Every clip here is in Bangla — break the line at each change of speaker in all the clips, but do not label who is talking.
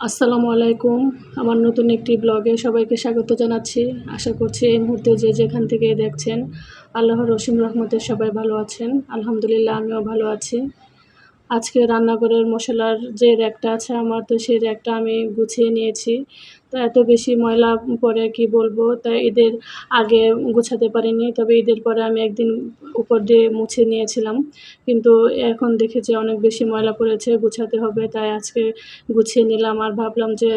আসসালামু আলাইকুম। আমার নতুন একটি ব্লগে সবাইকে স্বাগত জানাচ্ছি। আশা করছি এই মুহূর্তে যে যেখান থেকে দেখছেন, আল্লাহর রসিম রহমতে সবাই ভালো আছেন। আলহামদুলিল্লাহ, আমিও ভালো আছি। আজকে রান্নাঘরের মশলার যে র্যাকটা আছে আমার, তো সেই র্যাকটা আমি গুছিয়ে নিয়েছি। তো এত বেশি ময়লা পরে কি বলব? তাই ঈদের আগে গুছাতে পারিনি, তবে ঈদের পরে আমি একদিন উপর দিয়ে মুছে নিয়েছিলাম। কিন্তু এখন দেখেছি অনেক বেশি ময়লা পড়েছে, গুছাতে হবে। তাই আজকে গুছিয়ে নিলাম আর ভাবলাম যে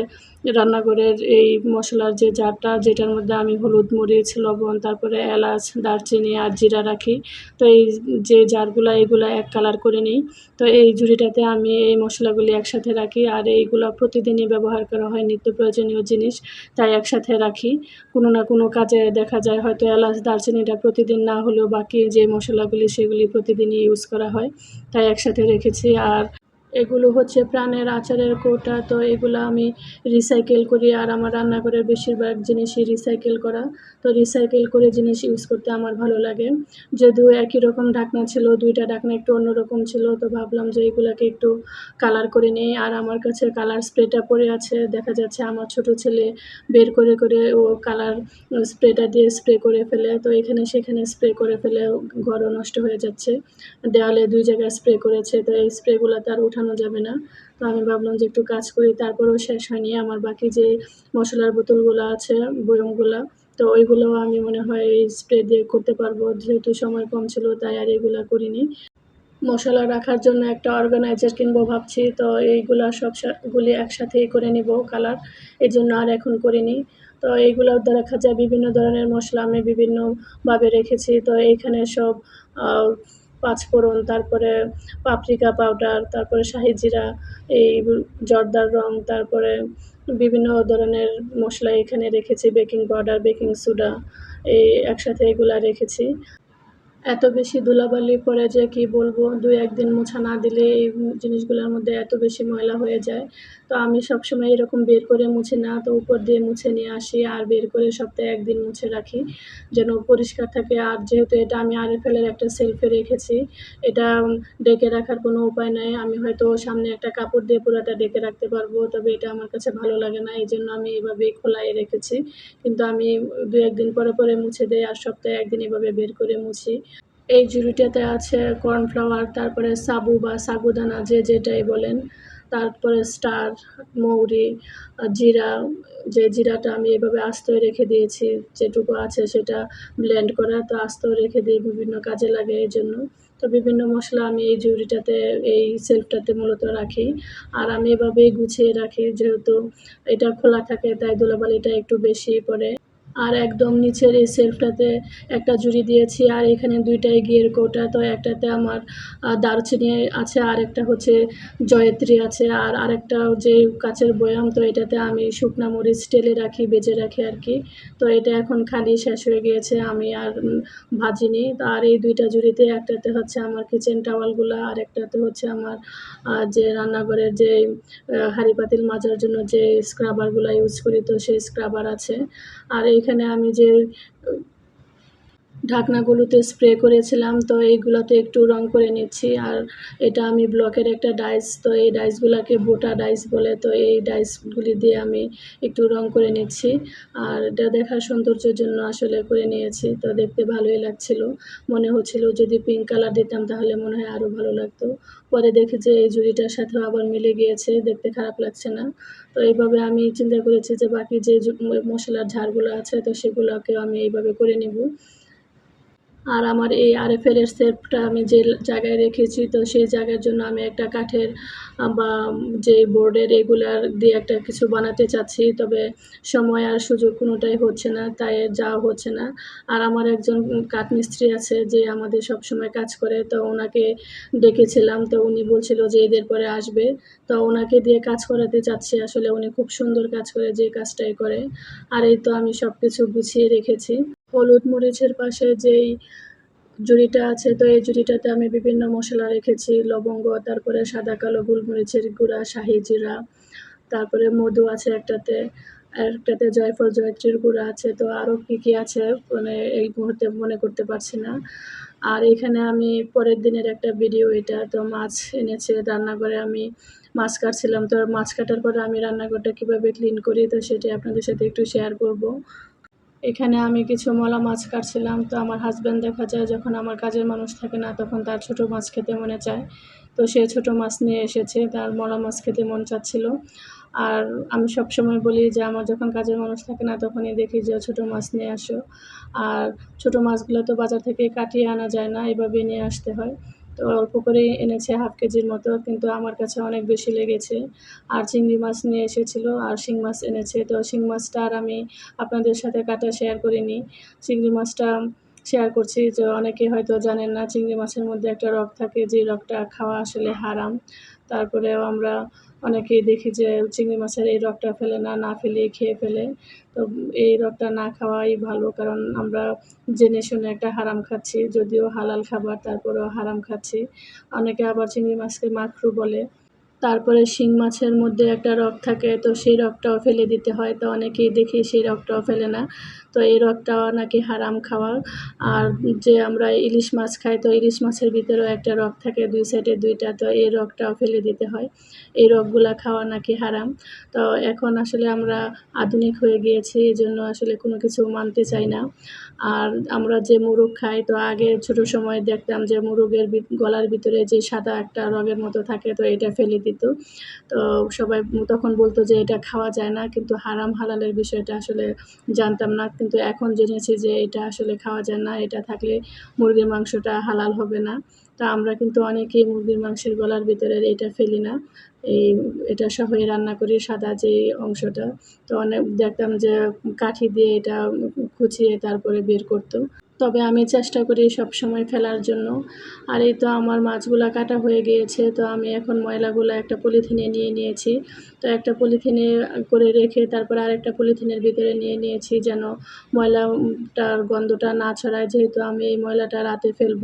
রান্নাঘরের এই মশলার যে জারটা, যেটার মধ্যে আমি হলুদ মরিচ, লবণ, তারপরে এলাচ, দারচিনি আর জিরা রাখি, তো এই যে জারগুলো, এগুলো এক কালার করে নিই। তো এই ঝুড়িটাতে আমি এই মশলাগুলি একসাথে রাখি। আর এইগুলো প্রতিদিনই ব্যবহার করা হয়, নিত্য প্রয়োজনীয় জিনিস, তাই একসাথে রাখি। কোনো না কোনো কাজে দেখা যায়, হয়তো এলাচ, দারচিনিটা প্রতিদিন না হলেও বাকি যে মশলাগুলি, সেগুলি প্রতিদিনই ইউজ করা হয়। তাই একসাথে রেখেছি। আর এগুলো হচ্ছে প্রাণের আচারের কৌটা, তো এগুলো আমি রিসাইকেল করি আর আমার রান্নাঘরের বেশিরভাগ জিনিসই রিসাইকেল করা। তো রিসাইকেল করে জিনিস ইউজ করতে আমার ভালো লাগে। যদিও একই রকম ঢাকনা ছিল, দুইটা ঢাকনা একটু অন্যরকম ছিল, তো ভাবলাম যে এগুলাকে একটু কালার করে নিই। আর আমার কাছে কালার স্প্রেটা পড়ে আছে, দেখা যাচ্ছে আমার ছোট ছেলে বের করে করে ও কালার স্প্রেটা দিয়ে স্প্রে করে ফেলে, তো এখানে সেখানে স্প্রে করে ফেলে ঘরও নষ্ট হয়ে যাচ্ছে। দেওয়ালে দুই জায়গায় স্প্রে করেছে, তো এই স্প্রেগুলো তার উঠানো যাবে না। তো আমি ভাবলাম যে একটু কাজ করি, তারপরেও শেষ হয়নি। আমার বাকি যে মশলার বোতলগুলো আছে, বয়মগুলো, তো ওইগুলো আমি মনে হয় এই স্প্রে দিয়ে করতে পারব। যেহেতু সময় কম ছিল, তাই আর এগুলো করিনি। মশলা রাখার জন্য একটা অর্গানাইজার কিনবো ভাবছি, তো এইগুলো সব গুলি একসাথেই করে নিব কালার এই জন্য আর এখন করিনি। তো এইগুলো দেখা যায়। বিভিন্ন ধরনের মশলা আমি বিভিন্নভাবে রেখেছি। তো এইখানে সব পাঁচফোড়ন তারপরে পাপরিকা পাউডার তারপরে শাহি জিরা, এই জর্দার রং, তারপরে বিভিন্ন ধরনের মশলা এখানে রেখেছি বেকিং পাউডার বেকিং সোডা এই একসাথে এগুলা রেখেছি। এত বেশি ধুলাবালি পড়ে যে কি বলব, দুই একদিন মোছা না দিলে এই জিনিসগুলোর মধ্যে এত বেশি ময়লা হয়ে যায়। তো আমি সবসময় এরকম বের করে মুছে না, তো উপর দিয়ে মুছে নিয়ে আসি আর বের করে সপ্তাহে একদিন মুছে রাখি। যেন পরিষ্কার থাকে আর যেহেতু এটা আমি ফেলের একটা সেলফে রেখেছি, এটা ডেকে রাখার কোনো উপায় নাই। আমি হয়তো সামনে একটা কাপড় দিয়ে পুরোটা ডেকে রাখতে পারব, তবে এটা আমার কাছে ভালো লাগে না এই জন্য আমি এভাবেই খোলাই রেখেছি। কিন্তু আমি দু একদিন পরে পরে মুছে দিই আর সপ্তাহে একদিন এভাবে বের করে মুছি। এই ঝুড়িটাতে আছে কর্নফ্লাওয়ার, তারপরে সাবু বা সাগুদানা, যে যেটাই বলেন। তারপরে স্টার, মৌরি, জিরা, যে জিরাটা আমি এভাবে আস্ত রেখে দিয়েছি, যেটুকু আছে সেটা ব্লেন্ড করা, তো আস্ত রেখে দিয়ে বিভিন্ন কাজে লাগে এই জন্য। তো বিভিন্ন মশলা আমি এই ঝুড়িটাতে এই সেলফটাতে মূলত রাখি। আর আমি এভাবেই গুছিয়ে রাখি, যেহেতু এটা খোলা থাকে, তাই ধুলাবালিটা একটু বেশি পড়ে। আর একদম নিচের এই সেলফটাতে একটা জুড়ি দিয়েছি, আর এখানে দুইটাই গিয়ের কৌটা, তো একটাতে আমার দারচিনি আছে, আর একটা হচ্ছে জয়ত্রী আছে, আর আরেকটা যে কাচের বয়াম, তো এটাতে আমি শুকনা মরিচ টেলে রাখি, বেজে রাখি আর কি। তো এটা এখন খালি শেষ হয়ে গিয়েছে, আমি আর ভাজিনি। আর এই দুইটা জুড়িতে একটাতে হচ্ছে আমার কিচেন টাওয়ালগুলো আর একটাতে হচ্ছে আমার যে রান্নাঘরের যে হাঁড়ি পাতিল মাজার জন্য যে স্ক্রাবারগুলো ইউজ করি, তো সেই স্ক্রাবার আছে। আর এইখানে আমি যে ঢাকনাগুলোতে স্প্রে করেছিলাম, তো এইগুলোতে একটু রং করে নিচ্ছি। আর এটা আমি ব্লকের একটা ডাইস তো এই ডাইসগুলোকে বোটা ডাইস বলে, তো এই ডাইসগুলি দিয়ে আমি একটু রং করে নিচ্ছি। আর এটা দেখার সৌন্দর্যের জন্য আসলে করে নিয়েছি, তো দেখতে ভালোই লাগছিল। মনে হচ্ছিল যদি পিঙ্ক কালার দিতাম তাহলে মনে হয় আরও ভালো লাগতো। পরে দেখি যে এই জুড়িটার সাথেও আবার মিলে গিয়েছে, দেখতে খারাপ লাগছে না। তো এইভাবে আমি চিন্তা করেছি যে বাকি যে মশলার ঝাড়গুলো আছে, তো সেগুলোকেও আমি এইভাবে করে নেব। আর আমার এই আরএফএল এর সেটটা আমি যে জায়গায় রেখেছি, তো সেই জায়গার জন্য আমি একটা কাঠের বা যে বোর্ডের রেগুলার দিয়ে একটা কিছু বানাতে চাচ্ছি, তবে সময় আর সুযোগ কোনোটাই হচ্ছে না, তাই যাওয়া হচ্ছে না। আর আমার একজন কাঠমিস্ত্রি আছে যে আমাদের সব সময় কাজ করে, তো ওনাকে ডেকেছিলাম, তো উনি বলছিল যে এদের পরে আসবে। তো ওনাকে দিয়ে কাজ করাতে চাচ্ছি, আসলে উনি খুব সুন্দর কাজ করে, যে কাজটাই করে। আর এই তো আমি সব কিছু গুছিয়ে রেখেছি। হলুদ মরিচের পাশে যেই জুড়িটা আছে, তো এই জুড়িটাতে আমি বিভিন্ন মশলা রেখেছি। লবঙ্গ, তারপরে সাদা কালো গোলমরিচের গুঁড়া, শাহি জিরা, তারপরে মধু আছে একটাতে একটাতে জয়ফল, জয়ত্রীর গুঁড়া আছে। তো আরও কী কী আছে মানে এই মুহূর্তে মনে করতে পারছি না। আর এখানে আমি পরের দিনের একটা ভিডিও, এটা তো মাছ এনেছে রান্নাঘরে, আমি মাছ কাটছিলাম। তো মাছ কাটার পরে আমি রান্নাঘরটা কীভাবে ক্লিন করি, তো সেটি আপনাদের সাথে একটু শেয়ার করব। এখানে আমি কিছু মলা মাছ কাটছিলাম, তো আমার হাজব্যান্ড দেখা যায় যখন আমার কাজের মানুষ থাকে না, তখন তার ছোট মাছ খেতে মনে চায়। তো সে ছোট মাছ নিয়ে এসেছে, তার মলা মাছ খেতে মন চাচ্ছিল। আর আমি সব সময় বলি যে, আমার যখন কাজের মানুষ থাকে না, তখনই দেখি যে, ছোট মাছ নিয়ে আসো। আর ছোট মাছগুলো তো বাজার থেকে কাটিয়ে আনা যায় না এভাবে নিয়ে আসতে হয়। তো অল্প করেই এনেছে হাফ কেজির মতো, কিন্তু আমার কাছে অনেক বেশি লেগেছে। আর চিংড়ি মাছ নিয়ে এসেছিল, আর শিং মাছ এনেছে। তো শিং মাছটা আর আমি আপনাদের সাথে কাটা শেয়ার করিনি। চিংড়ি মাছটা শেয়ার করছি যে অনেকে হয়তো জানেন না, চিংড়ি মাছের মধ্যে একটা রক থাকে, যে রকটা খাওয়া আসলে হারাম। তারপরেও আমরা অনেকেই দেখি যে চিংড়ি মাছের এই রকটা ফেলে না না ফেলে, খেয়ে ফেলে। তো এই রকটা না খাওয়াই ভালো, কারণ আমরা জেনে শুনে একটা হারাম খাচ্ছি, যদিও হালাল খাবার, তারপরেও হারাম খাচ্ছি। অনেকে আবার চিংড়ি মাছকে মাখরু বলে। তারপরে শিং মাছের মধ্যে একটা রক থাকে, তো সেই রকটাও ফেলে দিতে হয়। তো অনেকেই দেখি সেই রকটাও ফেলে না। তো এই রকটাও নাকি হারাম খাওয়া। আর যে আমরা ইলিশ মাছ খাই, তো ইলিশ মাছের ভিতরেও একটা রক থাকে, দুই সাইডে দুইটা, তো এই রকটাও ফেলে দিতে হয়। এই রকগুলা খাওয়া নাকি হারাম। তো এখন আসলে আমরা আধুনিক হয়ে গিয়েছি, এই জন্য আসলে কোনো কিছু মানতে চাই না। আর আমরা যে মুরগ খাই, তো আগে ছোট সময় দেখতাম যে মুরগের গলার ভিতরে যে সাদা একটা রগের মতো থাকে, তো এটা ফেলে দিত। তো সবাই তখন বলতো যে এটা খাওয়া যায় না, কিন্তু হারাম হালালের বিষয়টা আসলে জানতাম না। কিন্তু এখন জেনেছি যে এটা আসলে খাওয়া যায় না, এটা থাকলে মুরগির মাংসটা হালাল হবে না। তা আমরা কিন্তু অনেকেই মুরগির মাংসের গলার ভিতরে এটা ফেলি না। এই এটা সহই রান্না করি সাদা যে অংশটা। তো অনেক দেখতাম যে কাঠি দিয়ে এটা কুচিয়ে তারপরে বের করতো। তবে আমি চেষ্টা করি সব সময় ফেলার জন্য। আর এই তো আমার মাছগুলা কাটা হয়ে গিয়েছে, তো আমি এখন ময়লাগুলো একটা পলিথিনে নিয়ে নিয়েছি। তো একটা পলিথিনে করে রেখে তারপর আরেকটা পলিথিনের ভিতরে নিয়ে নিয়েছি যেন ময়লাটার গন্ধটা না ছড়ায়, যেহেতু আমি এই ময়লাটা রাতে ফেলব।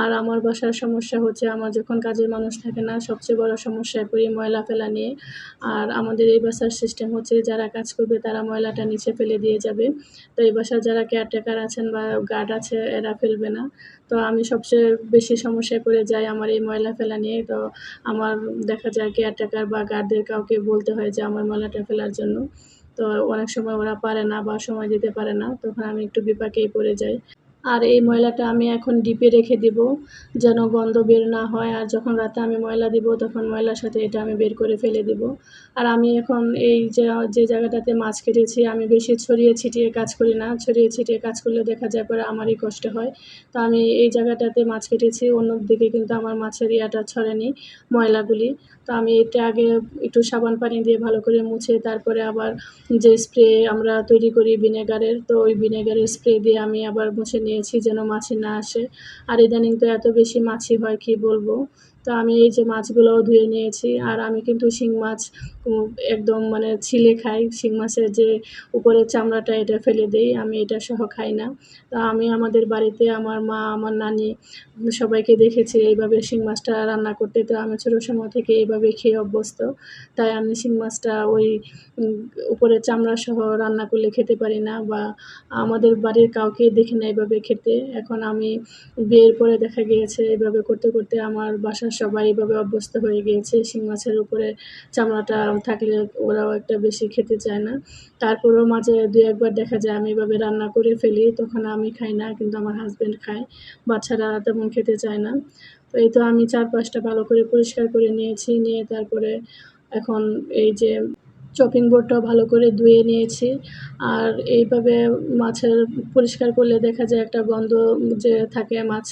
আর আমার বাসার সমস্যা হচ্ছে আমার যখন কাজের মানুষ থাকে না, সবচেয়ে বড় সমস্যায় পড়ি ময়লা ফেলা নিয়ে। আর আমাদের এই বাসার সিস্টেম হচ্ছে যারা কাজ করবে তারা ময়লাটা নিচে ফেলে দিয়ে যাবে। তো এই বাসার যারা কেয়ারটেকার আছেন বা গার্ড আছে, এরা ফেলবে না। তো আমি সবচেয়ে বেশি সমস্যায় পড়ে যাই আমার এই ময়লা ফেলা নিয়ে। তো আমার দেখা যায় কেয়ারটেকার বা গার্ডদের কাউকে বলতে হয় যে, আমার ময়লাটা ফেলার জন্য। তো অনেক সময় ওরা পারে না বা সময় দিতে পারে না। তখন আমি একটু বিপাকেই পড়ে যাই। আর এই ময়লাটা আমি এখন ডিপে রেখে দিব যেন গন্ধ বের না হয়। আর যখন রাতে আমি ময়লা দিব, তখন ময়লার সাথে এটা আমি বের করে ফেলে দিব। আর আমি এখন এই যে যে জায়গাটাতে মাছ কেটেছি, আমি বেশি ছড়িয়ে ছিটিয়ে কাজ করি না। ছড়িয়ে ছিটিয়ে কাজ করলে দেখা যায় পরে আমারই কষ্ট হয়। তো আমি এই জায়গাটাতে মাছ কেটেছি, অন্য দিকে কিন্তু আমার মাছের ইয়াটা ছড়েনি ময়লাগুলি। তো আমি এটা আগে একটু সাবান পানি দিয়ে ভালো করে মুছে, তারপরে আবার যে স্প্রে আমরা তৈরি করি ভিনেগারের, তো ওই ভিনেগারের স্প্রে দিয়ে আমি আবার মুছে নিয়েছি যেন মাছি না আসে। আর ইদানিং তো এত বেশি মাছি হয় কি বলব? তো আমি এই যে মাছগুলোও ধুয়ে নিয়েছি, আর আমি কিন্তু শিং মাছ একদম মানে ছিলে খাই। শিং মাছের যে উপরের চামড়াটা, এটা ফেলে দিই, আমি এটা সহ খাই না। তো আমি আমাদের বাড়িতে আমার মা, আমার নানি সবাইকে দেখেছি এইভাবে শিং মাছটা রান্না করতে। তো আমি ছোটো সময় থেকে এইভাবে খেয়ে অভ্যস্ত। তাই আমি শিং মাছটা ওই উপরের চামড়া সহ রান্না করলে খেতে পারি না, বা আমাদের বাড়ির কাউকে দেখি না এইভাবে খেতে। এখন আমি বিয়ের পরে দেখা গিয়েছে এইভাবে করতে করতে আমার বাসার সবাই এইভাবে অভ্যস্ত হয়ে গিয়েছে, শিং মাছের উপরে চামড়াটা থাকলে ওরাও একটা বেশি খেতে চায় না। তারপরেও মাঝে দু একবার দেখা যায় আমি এভাবে রান্না করে ফেলি, তখন আমি খাই না কিন্তু আমার হাজব্যান্ড খায়, বাচ্চারা তেমন খেতে চায় না। তো এই তো আমি চার পাঁচটা ভালো করে পরিষ্কার করে নিয়েছি, নিয়ে তারপরে এখন এই যে চপিং বোর্ডটাও ভালো করে ধুয়ে নিয়েছি। আর এইভাবে মাছের পরিষ্কার করলে দেখা যায় একটা গন্ধ যে থাকে মাছ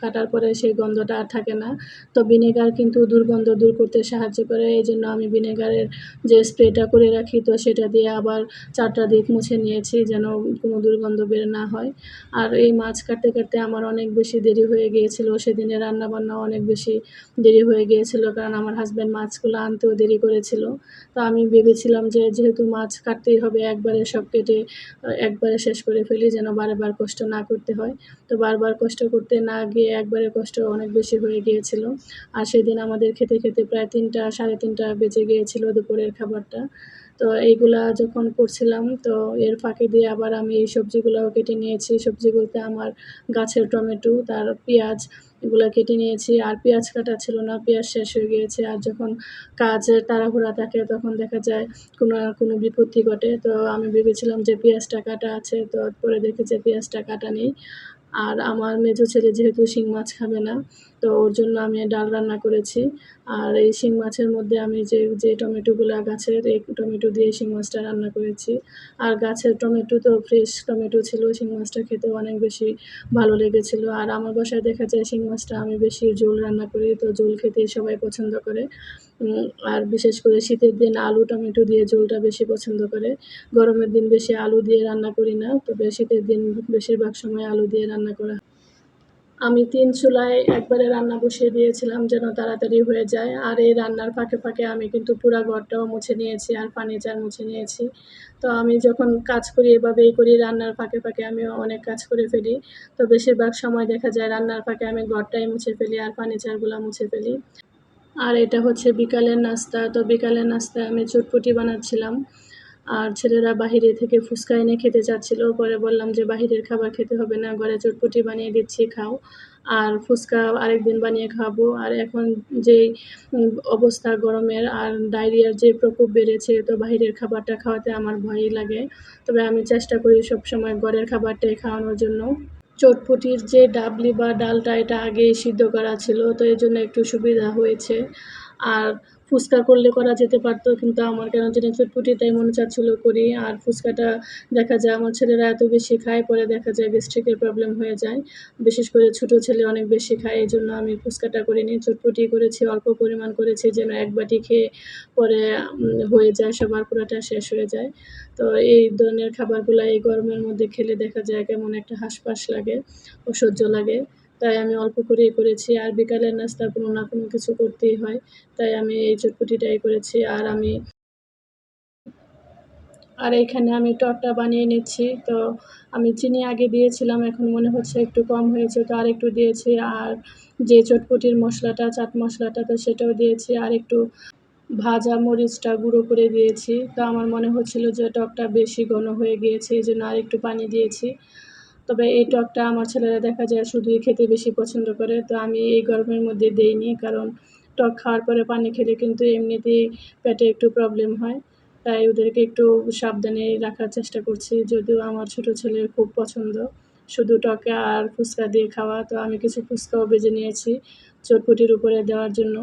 কাটার পরে সেই গন্ধটা আর থাকে না। তো ভিনেগার কিন্তু দুর্গন্ধ দূর করতে সাহায্য করে। এই জন্য আমি ভিনেগারের যে স্প্রেটা করে রাখি, তো সেটা দিয়ে আবার চারটা দিক মুছে নিয়েছি যেন কোনো দুর্গন্ধ বের না হয়। আর এই মাছ কাটতে কাটতে আমার অনেক বেশি দেরি হয়ে গিয়েছিল। সেদিনে রান্না বান্না অনেক বেশি দেরি হয়ে গিয়েছিল, কারণ আমার হাজব্যান্ড মাছগুলো আনতেও দেরি করেছিল। তো আমি ভেবেছিলাম যে যেহেতু মাছ কাটতেই হবে, একবারে সব কেটে একবারে শেষ করে ফেলি যেন বারবার কষ্ট না করতে হয়। তো বারবার কষ্ট করতে না গিয়ে একবারে কষ্ট অনেক বেশি হয়ে গিয়েছিল। আর সেদিন আমাদের খেতে খেতে প্রায় তিনটা, সাড়ে তিনটা বেজে গিয়েছিল দুপুরের খাবারটা। তো এইগুলা যখন করছিলাম, তো এর ফাঁকে দিয়ে আবার আমি এই সবজিগুলোও কেটে নিয়েছি। সবজি বলতে আমার গাছের টমেটো, তার পেঁয়াজ এগুলো কেটে নিয়েছি। আর পেঁয়াজ কাটা ছিল না, পেঁয়াজ শেষ হয়ে গিয়েছে। আর যখন কাজের তাড়াহুড়া থাকে, তখন দেখা যায় কোনো কোনো বিপত্তি ঘটে। তো আমি ভেবেছিলাম যে পেঁয়াজটা কাটা আছে, তো পরে দেখি যে পেঁয়াজটা কাটা নেই। আর আমার মেজো ছেলে যেহেতু শিং মাছ খাবে না তো ওর জন্য আমি ডাল রান্না করেছি। আর এই শিং মাছের মধ্যে আমি যে যে টমেটোগুলা গাছের, এই টমেটো দিয়ে শিং মাছটা রান্না করেছি। আর গাছের টমেটো তো ফ্রেশ টমেটো ছিল, শিং মাছটা খেতে অনেক বেশি ভালো লেগেছিলো। আর আমার বাসায় দেখা যায় শিং মাছটা আমি বেশি ঝোল রান্না করি, তো ঝোল খেতে সবাই পছন্দ করে। আর বিশেষ করে শীতের দিন আলু, টমেটো দিয়ে ঝোলটা বেশি পছন্দ করে। গরমের দিন বেশি আলু দিয়ে রান্না করি না, তবে শীতের দিন বেশিরভাগ সময় আলু দিয়ে রান্না করা। আমি তিন চুলায় একবারে রান্না বসিয়ে দিয়েছিলাম যেন তাড়াতাড়ি হয়ে যায়। আর এই রান্নার ফাঁকে ফাঁকে আমি কিন্তু পুরো ঘরটাও মুছে নিয়েছি আর ফার্নিচার মুছে নিয়েছি। তো আমি যখন কাজ করি এভাবেই করি, রান্নার ফাঁকে ফাঁকে আমি অনেক কাজ করে ফেলি। তো বেশিরভাগ সময় দেখা যায় রান্নার ফাঁকে আমি ঘরটাই মুছে ফেলি আর ফার্নিচারগুলো মুছে ফেলি। আর এটা হচ্ছে বিকালের নাস্তা। তো বিকালের নাস্তায় আমি চটপটি বানাচ্ছিলাম। আর ছেলেরা বাহিরে থেকে ফুচকা এনে খেতে চাচ্ছিল। পরে বললাম যে বাহিরের খাবার খেতে হবে না ঘরে চটপটি বানিয়ে দিচ্ছি খাও। আর ফুচকা আরেকদিন বানিয়ে খাব। আর এখন উম, অবস্থা গরমের আর ডায়রিয়ার যে প্রকোপ বেড়েছে তো বাহিরের খাবারটা খাওয়াতে আমার ভয়ই লাগে। তবে আমি চেষ্টা করি সবসময় ঘরের খাবারটাই খাওয়ানোর জন্য। চটপটির যে ডাবলি বা ডালটা এটা আগেই সিদ্ধ করা ছিল তো এই জন্য একটু সুবিধা হয়েছে। আর ফুচকা করলে করা যেতে পারতো, কিন্তু আমার কেন জানি চটপটিটাই মনে চাচ্ছিল করি। আর ফুচকাটা দেখা যায় আমার ছেলেরা এত বেশি খায়, পরে দেখা যায় গ্যাস্ট্রিকের প্রবলেম হয়ে যায়। বিশেষ করে ছোটো ছেলে অনেক বেশি খায়, এই জন্য আমি ফুচকাটা করিনি, চটপটি করেছি, অল্প পরিমাণ করেছি, যেন এক বাটি খেয়ে পরে হয়ে যায়, সবার পুরোটা শেষ হয়ে যায়। তো এই ধরনের খাবারগুলো এই গরমের মধ্যে খেলে দেখা যায় কেমন একটা হাঁসফাঁস লাগে, অসহ্য লাগে। তাই আমি অল্প করেই করেছি। আর বিকালের নাস্তা কোনো না কোনো কিছু করতেই হয়, তাই আমি এই চটপটিটাই করেছি। আর আমি আর এইখানে আমি টকটা বানিয়ে নিচ্ছি। তো আমি চিনি আগে দিয়েছিলাম, এখন মনে হচ্ছে একটু কম হয়েছে, তো আর একটু দিয়েছি। আর যে চটপটির মশলাটা, চাট মশলাটা, তো সেটাও দিয়েছি। আর একটু ভাজা মরিচটা গুঁড়ো করে দিয়েছি। তো আমার মনে হচ্ছিল যে টকটা বেশি ঘন হয়ে গিয়েছে, এই জন্য আর একটু পানি দিয়েছি। তবে এই টকটা আমার ছেলেরা দেখা যায় শুধুই খেতে বেশি পছন্দ করে, তো আমি এই গরমের মধ্যে দেইনি, কারণ টক খাওয়ার পরে পানি খেলে কিন্তু এমনিতেই পেটে একটু প্রবলেম হয়। তাই ওদেরকে একটু সাবধানে রাখার চেষ্টা করছি, যদিও আমার ছোটো ছেলের খুব পছন্দ। শুধু টকে আর ফুচকা দিয়ে খাওয়া, তো আমি কিছু ফুচকাও বেজে নিয়েছি চটপটির উপরে দেওয়ার জন্য।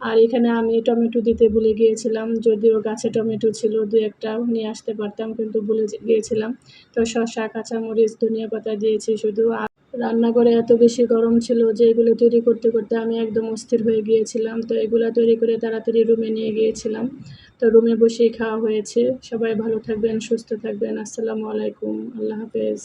আর এখানে আমি টমেটো দিতে ভুলে গিয়েছিলাম, যদিও গাছে টমেটো ছিল, দু একটা নিয়ে আসতে পারতাম কিন্তু ভুলে গিয়েছিলাম। তো শসা, কাঁচামরিচ, ধনিয়া পাতা দিয়েছি শুধু। আর রান্নাঘরে এত বেশি গরম ছিল যে এগুলো তৈরি করতে করতে আমি একদম অস্থির হয়ে গিয়েছিলাম। তো এগুলো তৈরি করে তাড়াতাড়ি রুমে নিয়ে গিয়েছিলাম। তো রুমে বসেই খাওয়া হয়েছে। সবাই ভালো থাকবেন, সুস্থ থাকবেন। আসসালামু আলাইকুম। আল্লাহ হাফেজ।